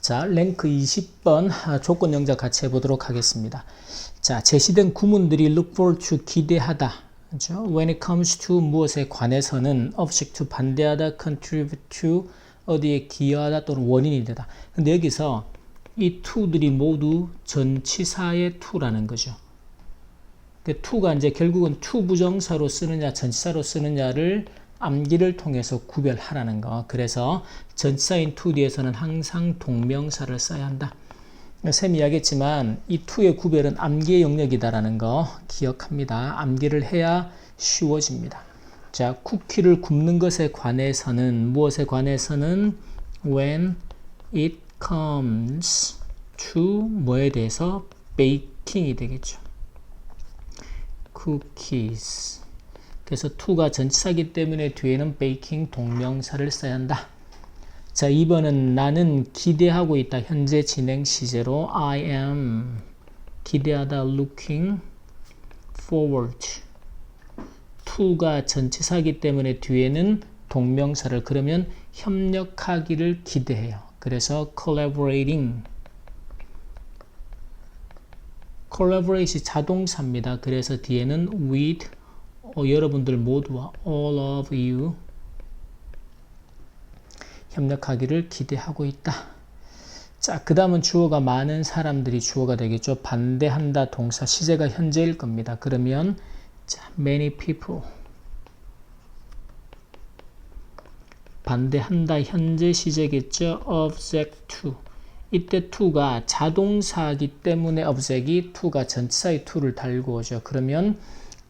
자, 랭크 20번 아, 조건 영작 같이 해보도록 하겠습니다. 자, 제시된 구문들이 look forward to 기대하다. 그죠? When it comes to 무엇에 관해서는 object to 반대하다, contribute to 어디에 기여하다 또는 원인이 되다. 근데 여기서 이 to들이 모두 전치사의 to라는 거죠. 그 to가 이제 결국은 to 부정사로 쓰느냐, 전치사로 쓰느냐를 암기를 통해서 구별하라는 거. 그래서 전치사인 to 뒤에서는 항상 동명사를 써야 한다. 쌤이 이야기했지만 이 to의 구별은 암기의 영역이다라는 거 기억합니다. 암기를 해야 쉬워집니다. 자, 쿠키를 굽는 것에 관해서는 무엇에 관해서는 when it comes to 뭐에 대해서 baking이 되겠죠. cookies. 그래서 to가 전치사기 때문에 뒤에는 baking 동명사를 써야 한다. 자, 2번은 나는 기대하고 있다. 현재 진행 시제로 I am 기대하다 looking forward. to가 전치사기 때문에 뒤에는 동명사를 그러면 협력하기를 기대해요. 그래서 collaborating collaborate이 자동사입니다. 그래서 뒤에는 with 어, 여러분들 모두와 all of you 협력하기를 기대하고 있다. 자, 그 다음은 주어가 많은 사람들이 주어가 되겠죠. 반대한다 동사 시제가 현재일 겁니다. 그러면 자, many people 반대한다 현재 시제겠죠. object to 이때 to가 자동사이기 때문에 object이 to가 전치사의 to를 달고 오죠. 그러면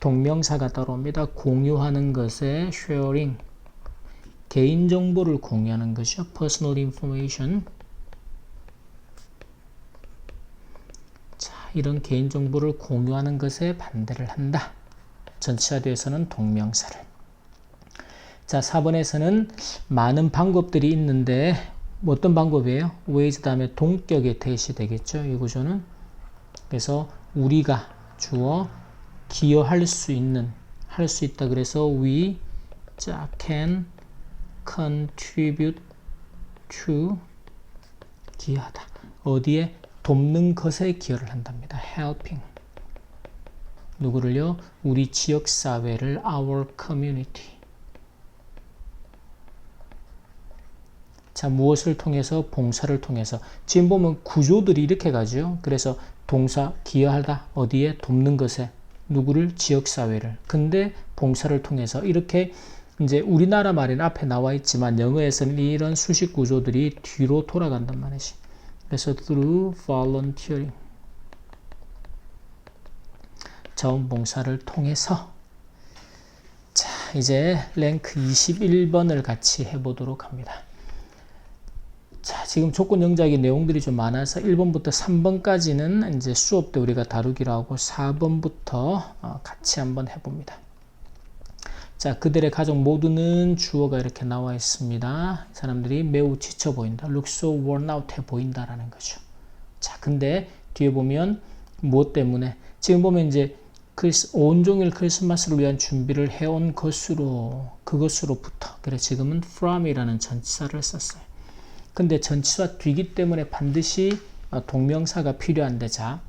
동명사가 따라옵니다. 공유하는 것에 sharing 개인정보를 공유하는 것이죠. personal information 자, 이런 개인정보를 공유하는 것에 반대를 한다. 전치사 뒤에서는 동명사를 자, 4번에서는 많은 방법들이 있는데 어떤 방법이에요? ways 다음에 동격의 대시 되겠죠. 이 구조는 그래서 우리가 주어 기여할 수 있는 할 수 있다. 그래서 we 자, can contribute to 기여하다. 어디에 돕는 것에 기여를 한답니다. helping 누구를요? 우리 지역 사회를 our community 자, 무엇을 통해서? 봉사를 통해서. 지금 보면 구조들이 이렇게 가죠. 그래서 동사 기여하다 어디에 돕는 것에 누구를 지역사회를. 근데 봉사를 통해서 이렇게 이제 우리나라 말에는 앞에 나와 있지만 영어에서는 이런 수식 구조들이 뒤로 돌아간단 말이지. 그래서 through volunteering 자원봉사를 통해서 자 이제 랭크 21번을 같이 해보도록 합니다. 자, 지금 조건 영작의 내용들이 좀 많아서 1번부터 3번까지는 이제 수업 때 우리가 다루기로 하고 4번부터 어, 같이 한번 해봅니다. 자, 그들의 가족 모두는 주어가 이렇게 나와 있습니다. 사람들이 매우 지쳐 보인다. look so worn out 해 보인다라는 거죠. 자, 근데 뒤에 보면 무엇 때문에 지금 보면 이제 크리스, 온종일 크리스마스를 위한 준비를 해온 것으로 그것으로부터 그래 지금은 from이라는 전치사를 썼어요. 근데 전치사 뒤기 때문에 반드시 어, 동명사가 필요한데 자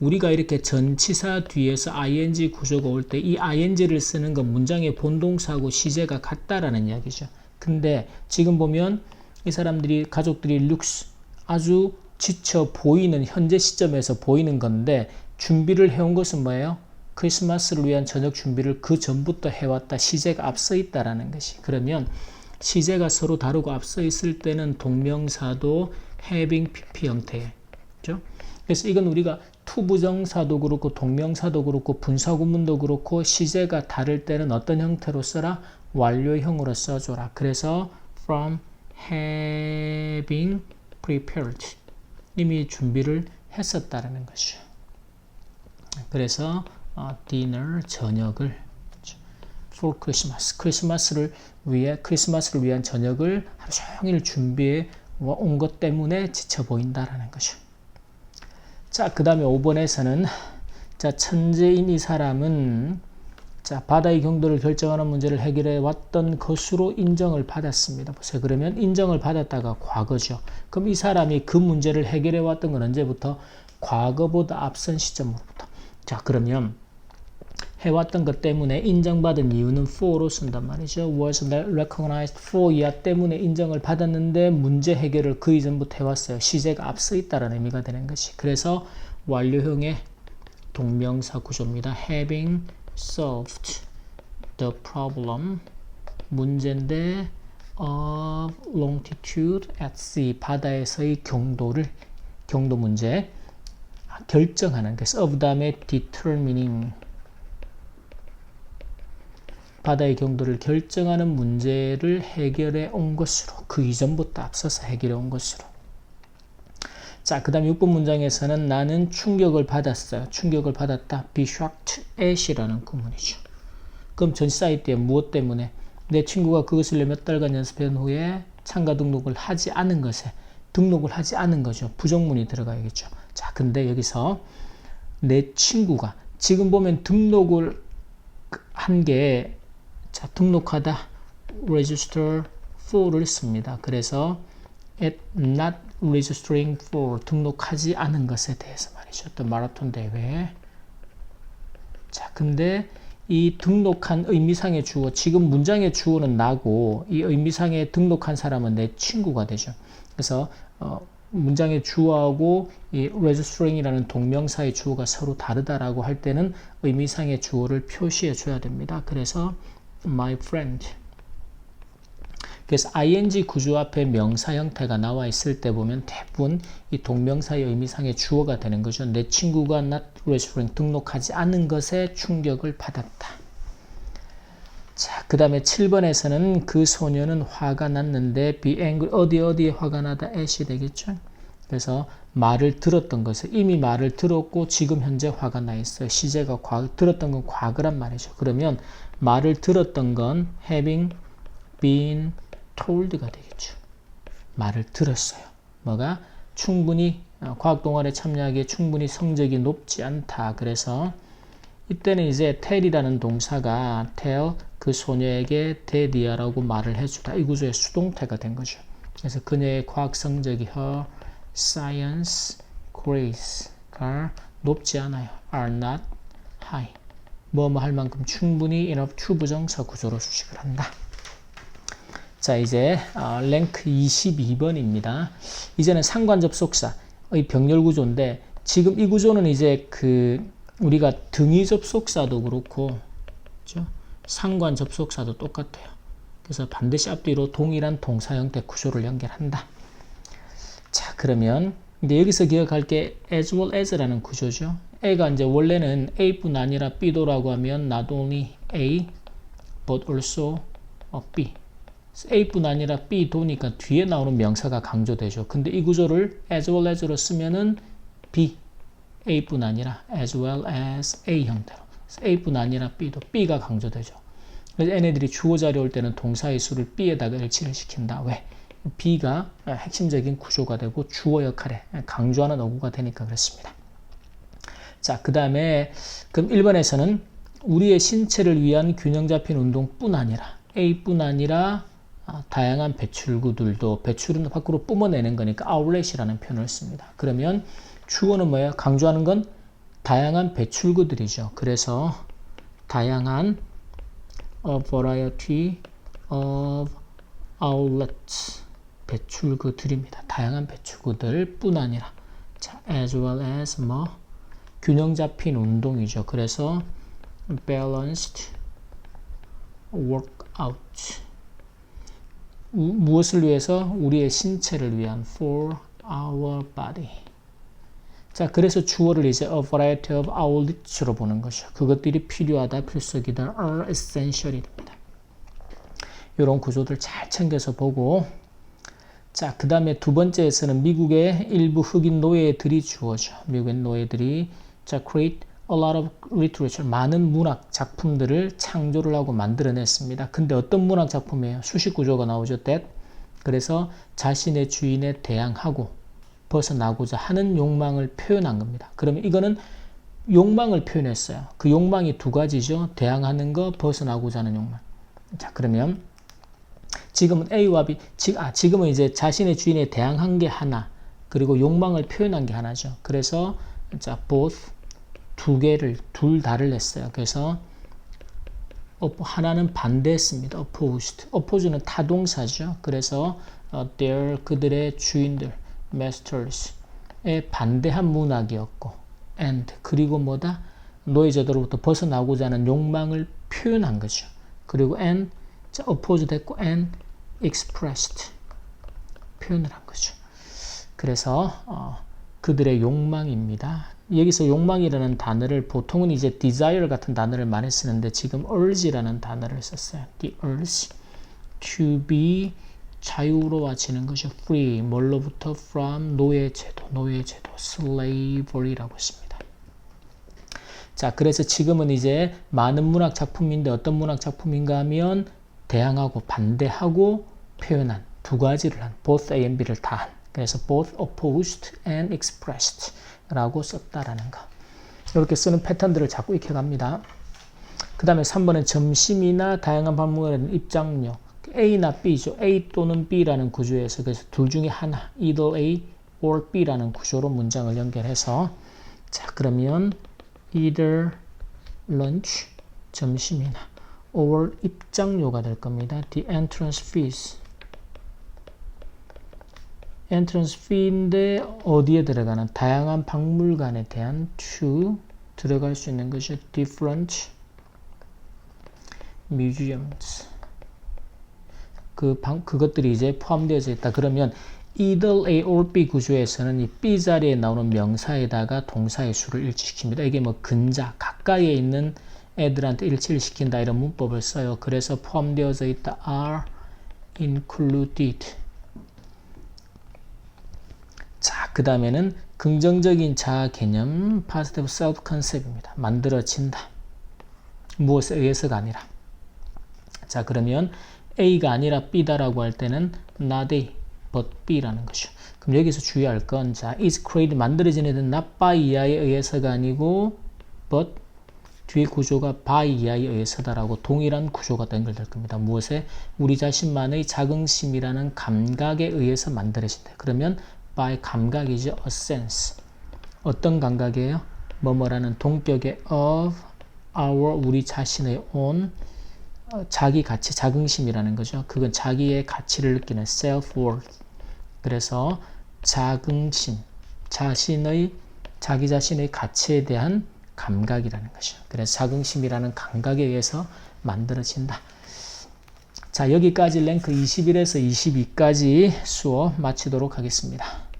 우리가 이렇게 전치사 뒤에서 ing 구조가 올 때 이 ing를 쓰는 건 문장의 본동사하고 시제가 같다라는 이야기죠. 근데 지금 보면 이 사람들이 가족들이 룩스 아주 지쳐 보이는 현재 시점에서 보이는 건데 준비를 해온 것은 뭐예요? 크리스마스를 위한 저녁 준비를 그 전부터 해왔다 시제가 앞서 있다라는 것이 그러면 시제가 서로 다르고 앞서 있을 때는 동명사도 having pp 형태죠. 그래서 이건 우리가 투부정사도 그렇고 동명사도 그렇고 분사구문도 그렇고 시제가 다를 때는 어떤 형태로 써라? 완료형으로 써줘라. 그래서 from having prepared 이미 준비를 했었다라는 것이죠. 그래서 어, dinner 저녁을 for Christmas 크리스마스를 위해 크리스마스를 위한 저녁을 하루 종일 준비해 온 것 때문에 지쳐 보인다라는 거죠. 자, 그 다음에 5번에서는 자, 천재인 이 사람은 자, 바다의 경도를 결정하는 문제를 해결해 왔던 것으로 인정을 받았습니다. 보세요. 그러면 인정을 받았다가 과거죠. 그럼 이 사람이 그 문제를 해결해 왔던 건 언제부터? 과거보다 앞선 시점으로부터. 자, 그러면 해왔던 것 때문에 인정받은 이유는 for로 쓴단 말이죠. was recognized for 이하 때문에 인정을 받았는데 문제 해결을 그 이전부터 해왔어요. 시제가 앞서 있다는 의미가 되는 것이. 그래서 완료형의 동명사 구조입니다. having solved the problem 문제인데 of longitude at sea 바다에서의 경도를 경도 문제 결정하는 그래서 of 다음에 determining 바다의 경도를 결정하는 문제를 해결해 온 것으로 그 이전부터 앞서서 해결해 온 것으로 자, 그 다음 6번 문장에서는 나는 충격을 받았어요. 충격을 받았다. be shocked at이라는 구문이죠. 그럼 전시사이 때 무엇 때문에 내 친구가 그것을 몇 달간 연습한 후에 참가 등록을 하지 않은 것에 등록을 하지 않은 거죠. 부정문이 들어가야겠죠. 자, 근데 여기서 내 친구가 지금 보면 등록을 한 게 자, 등록하다 register for를 씁니다. 그래서 at not registering for 등록하지 않은 것에 대해서 말이죠. 또 마라톤 대회. 자, 근데 이 등록한 의미상의 주어, 지금 문장의 주어는 나고 이 의미상에 등록한 사람은 내 친구가 되죠. 그래서 어, 문장의 주어하고 이 registering이라는 동명사의 주어가 서로 다르다라고 할 때는 의미상의 주어를 표시해 줘야 됩니다. 그래서 my friend 그래서 ing 구조 앞에 명사 형태가 나와 있을 때 보면 대부분 이 동명사의 의미상의 주어가 되는 거죠. 내 친구가 not registering 등록하지 않은 것에 충격을 받았다. 자, 그 다음에 7번에서는 그 소녀는 화가 났는데 be angry 어디 어디에 화가 나다 at이 되겠죠. 그래서 말을 들었던 것을 이미 말을 들었고 지금 현재 화가 나 있어요. 시제가 과, 들었던 건 과거란 말이죠. 그러면 말을 들었던 건 having been told가 되겠죠. 말을 들었어요. 뭐가 충분히 어, 과학 동아리에 참여하기에 충분히 성적이 높지 않다. 그래서 이때는 이제 tell이라는 동사가 tell 그 소녀에게 대디아라고 말을 해주다. 이 구조의 수동태가 된 거죠. 그래서 그녀의 과학 성적이 her science grade가 높지 않아요. are not high. 뭐뭐 할 만큼 충분히 enough to 부정사 구조로 수식을 한다. 자, 이제 어, 랭크 22번입니다. 이제는 상관 접속사의 병렬 구조인데 지금 이 구조는 이제 그 우리가 등위 접속사도 그렇고 그렇죠? 상관 접속사도 똑같아요. 그래서 반드시 앞뒤로 동일한 동사 형태 구조를 연결한다. 자, 그러면 근데 여기서 기억할 게 as well as라는 구조죠. A가 이제 원래는 A뿐 아니라 B도라고 하면 not only A but also B. A뿐 아니라 B도니까 뒤에 나오는 명사가 강조되죠. 근데 이 구조를 as well as로 쓰면은 B, A뿐 아니라 as well as A 형태로. A뿐 아니라 B도 B가 강조되죠. 그래서 얘네들이 주어 자리 올 때는 동사의 수를 B에다가 일치를 시킨다. 왜? B가 핵심적인 구조가 되고 주어 역할에 강조하는 어구가 되니까 그렇습니다. 자, 그 다음에 그럼 1번에서는 우리의 신체를 위한 균형 잡힌 운동뿐 아니라 A뿐 아니라 아, 다양한 배출구들도 배출은 밖으로 뿜어내는 거니까 아울렛이라는 표현을 씁니다. 그러면 주어는 뭐예요? 강조하는 건 다양한 배출구들이죠. 그래서 다양한 a variety of outlets 배출구들입니다. 다양한 배출구들 뿐 아니라 자, as well as 뭐 균형 잡힌 운동이죠. 그래서 balanced workout 우, 무엇을 위해서? 우리의 신체를 위한 for our body. 자, 그래서 주어를 이제 a variety of outlets로 보는 것이죠. 그것들이 필요하다, 필수기다, are essential이 됩니다. 이런 구조들 잘 챙겨서 보고 자, 그 다음에 두 번째에서는 미국의 일부 흑인 노예들이 주어져. 미국의 노예들이 자, create a lot of literature, 많은 문학 작품들을 창조를 하고 만들어냈습니다. 근데 어떤 문학 작품이에요? 수식 구조가 나오죠. that. 그래서 자신의 주인에 대항하고 벗어나고자 하는 욕망을 표현한 겁니다. 그러면 이거는 욕망을 표현했어요. 그 욕망이 두 가지죠. 대항하는 거, 벗어나고자 하는 욕망. 자, 그러면 지금은 A와 B, 지, 아, 지금은 이제 자신의 주인에 대항한 게 하나, 그리고 욕망을 표현한 게 하나죠. 그래서 자, both 두 개를 둘 다를 냈어요. 그래서 하나는 반대했습니다. opposed. oppose는 타동사죠. 그래서 어, their 그들의 주인들 masters에 반대한 문학이었고 and 그리고 뭐다 노예제도로부터 벗어나고자 하는 욕망을 표현한 거죠. 그리고 and 자, oppose 됐고 and expressed 표현을 한 거죠. 그래서 어, 그들의 욕망입니다. 여기서 욕망이라는 단어를 보통은 이제 desire 같은 단어를 많이 쓰는데 지금 urge라는 단어를 썼어요. The urge to be 자유로워지는 것이 free 뭘로부터 from 노예제도 노예제도 slavery라고 했습니다. 자 그래서 지금은 이제 많은 문학 작품인데 어떤 문학 작품인가 하면 대항하고 반대하고 표현한 두 가지를 한 both A and B를 다 한. 그래서 both opposed and expressed 라고 썼다라는 거. 이렇게 쓰는 패턴들을 자꾸 익혀갑니다. 그 다음에 3번은 점심이나 다양한 방문에 입장료. A나 B죠. A 또는 B라는 구조에서 그래서 둘 중에 하나, either A or B라는 구조로 문장을 연결해서 자 그러면 either lunch 점심이나 or 입장료가 될 겁니다. The entrance fees. entrance fee인데 어디에 들어가는 다양한 박물관에 대한 to 들어갈 수 있는 것이 different museums 그 방, 그것들이 이제 포함되어져 있다. 그러면 either A or B 구조에서는 이 B 자리에 나오는 명사에다가 동사의 수를 일치시킵니다. 이게 뭐 근자 가까이에 있는 애들한테 일치를 시킨다 이런 문법을 써요. 그래서 포함되어져 있다. are included 자, 그 다음에는 긍정적인 자아 개념, positive self concept입니다. 만들어진다. 무엇에 의해서가 아니라. 자, 그러면 A가 아니라 B다라고 할 때는 not A, but B라는 것이죠. 그럼 여기서 주의할 건, 자, is created, 만들어진 애는 not by 이하에 의해서가 아니고, but 뒤에 구조가 이하에 의해서다라고 동일한 구조가 연결될 겁니다. 무엇에? 우리 자신만의 자긍심이라는 감각에 의해서 만들어진다. 그러면 by 감각이죠. a sense. 어떤 감각이에요? 뭐뭐라는 동격의 of our 우리 자신의 own 어, 자기 가치, 자긍심이라는 거죠. 그건 자기의 가치를 느끼는 self-worth. 그래서 자긍심, 자신의 자기 자신의 가치에 대한 감각이라는 것이죠. 그래서 자긍심이라는 감각에 의해서 만들어진다. 자, 여기까지 랭크 21에서 22까지 수업 마치도록 하겠습니다.